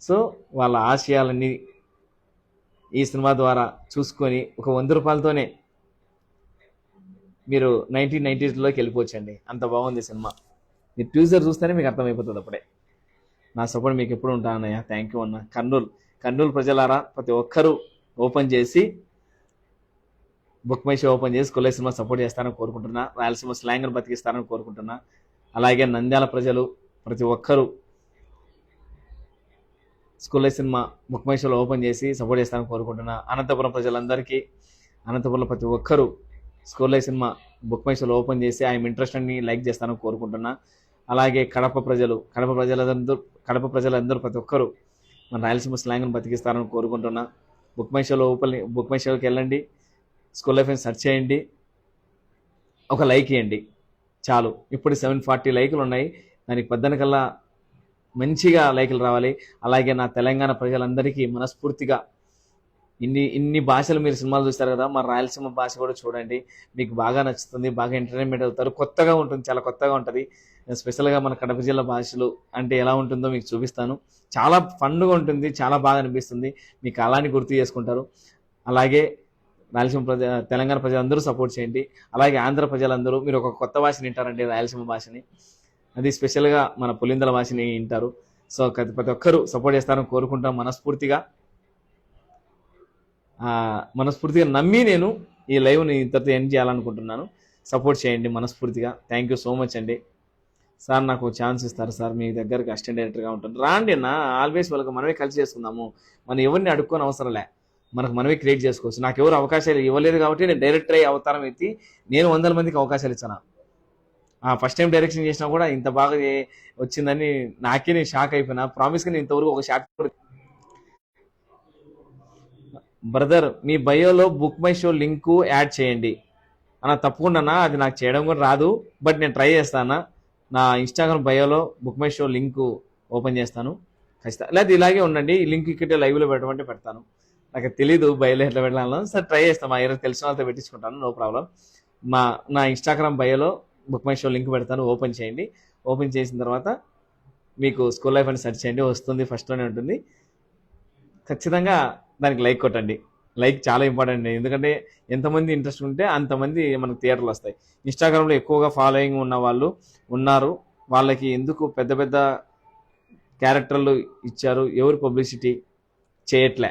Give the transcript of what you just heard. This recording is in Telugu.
సో వాళ్ళ ఆశయాలన్నీ ఈ సినిమా ద్వారా చూసుకొని ఒక వంద రూపాయలతోనే మీరు నైన్టీన్ నైంటీస్లోకి వెళ్ళిపోవచ్చండి. అంత బాగుంది సినిమా. మీరు ట్యూజర్ చూస్తేనే మీకు అర్థమైపోతుంది అప్పుడే. నా సపోర్ట్ మీకు ఎప్పుడు ఉంటా అన్నయ్య? థ్యాంక్ యూ అన్న. కర్నూలు కర్నూలు ప్రజలారా ప్రతి ఒక్కరూ ఓపెన్ చేసి బుక్ మై షో ఓపెన్ చేసి కొలే సినిమా సపోర్ట్ చేస్తారని కోరుకుంటున్నా. రాయలసీమ స్లాంగ్ను బతికిస్తారని కోరుకుంటున్నా. అలాగే నంద్యాల ప్రజలు ప్రతి ఒక్కరూ స్కూల్ సినిమా బుక్ ఓపెన్ చేసి సపోర్ట్ చేస్తానని కోరుకుంటున్నా. అనంతపురం ప్రజలందరికీ అనంతపురంలో ప్రతి ఒక్కరూ స్కూల్ సినిమా బుక్మైషోలో ఓపెన్ చేసి ఆయన ఇంట్రెస్ట్ని లైక్ చేస్తానని కోరుకుంటున్నా. అలాగే కడప ప్రజలు కడప ప్రజలందరూ కడప ప్రజలందరూ ప్రతి ఒక్కరూ మన రాయలసీమ స్లాంగ్ని బతికిస్తారని కోరుకుంటున్నా. బుక్మైషోలో ఓపెన్ బుక్మైషోకి వెళ్ళండి స్కూల్ లైఫ్ సెర్చ్ చేయండి ఒక లైక్ ఇవ్వండి చాలు. ఇప్పుడు సెవెన్ ఫార్టీ లైకులు ఉన్నాయి దానికి పద్దెన కల్లా మంచిగా లైకులు రావాలి. అలాగే నా తెలంగాణ ప్రజలందరికీ మనస్ఫూర్తిగా ఇన్ని ఇన్ని భాషలు మీరు సినిమాలు చూస్తారు కదా మా రాయలసీమ భాష కూడా చూడండి. మీకు బాగా నచ్చుతుంది బాగా ఎంటర్టైన్మెంట్ అవుతారు. కొత్తగా ఉంటుంది చాలా కొత్తగా ఉంటుంది. స్పెషల్గా మన కడప జిల్లా భాషలు అంటే ఎలా ఉంటుందో మీకు చూపిస్తాను. చాలా ఫండ్గా ఉంటుంది చాలా బాగా అనిపిస్తుంది. మీకు అలాని గుర్తు చేసుకుంటారు. అలాగే రాయలసీమ ప్రజ తెలంగాణ ప్రజలందరూ సపోర్ట్ చేయండి. అలాగే ఆంధ్ర ప్రజలందరూ మీరు ఒక కొత్త భాషని వింటారండి రాయలసీమ భాషని. అది స్పెషల్గా మన పులిందల వాసిని వింటారు. సో ప్రతి ప్రతి ఒక్కరూ సపోర్ట్ చేస్తారని కోరుకుంటాం మనస్ఫూర్తిగా. మనస్ఫూర్తిగా నమ్మి నేను ఈ లైవ్ని ఇంతతో ఎండ్ చేయాలనుకుంటున్నాను. సపోర్ట్ చేయండి మనస్ఫూర్తిగా. థ్యాంక్ యూ సో మచ్ అండి. సార్ నాకు ఛాన్స్ ఇస్తారు సార్. మీ దగ్గరికి అసిస్టెంట్ డైరెక్టర్గా ఉంటాను. రాండి అన్న. ఆల్వేస్ వాళ్ళకి మనమే కలిసి చేసుకుందాము. మనం ఎవరిని అడుక్కొని అవసరంలే మనకు మనమే క్రియేట్ చేసుకోవచ్చు. నాకు ఎవరు అవకాశాలు ఇవ్వలేదు కాబట్టి నేను డైరెక్టర్ అయ్యి అవతారం ఎత్తి నేను వందల మందికి అవకాశాలు ఇచ్చాను? ఫస్ట్ టైం డైరెక్షన్ చేసినా కూడా ఇంత బాగా వచ్చిందని నాకే నేను షాక్ అయిపోయినా. ప్రామిస్గా నేను ఇంతవరకు ఒక షాక్ బ్రదర్ మీ బయోలో book my show link add చేయండి. అన్న తప్పకుండా అది నాకు చేయడం కూడా రాదు. బట్ నేను ట్రై చేస్తాను నా Instagram బయోలో book my show link open చేస్తాను. ఖచ్చితంగా. లేదా ఇలాగే ఉండండి. ఈ లింక్ ఇక్కడ లైవ్లో పెట్టమంటే పెడతాను. నాకు తెలీదు బయోలో ఎట్లా పెట్టాలో సరే ట్రై చేస్తాను మా ఎవరైనా తెలిసిన వాళ్ళతో పెట్టించుకుంటాను. నో ప్రాబ్లం మా నా ఇన్స్టాగ్రామ్ బయోలో బుక్ మై షో లింక్ పెడతాను ఓపెన్ చేయండి. ఓపెన్ చేసిన తర్వాత మీకు స్కూల్ లైఫ్ అని సెర్చ్ చేయండి వస్తుంది ఫస్ట్లోనే ఉంటుంది. ఖచ్చితంగా దానికి లైక్ కొట్టండి. లైక్ చాలా ఇంపార్టెంట్ ఎందుకంటే ఎంతమంది ఇంట్రెస్ట్ ఉంటే అంతమంది మనకు థియేటర్లు వస్తాయి. ఇన్స్టాగ్రామ్లో ఎక్కువగా ఫాలోయింగ్ ఉన్న వాళ్ళు ఉన్నారు. వాళ్ళకి ఎందుకు పెద్ద పెద్ద క్యారెక్టర్లు ఇచ్చారు? ఎవరు పబ్లిసిటీ చేయట్లే?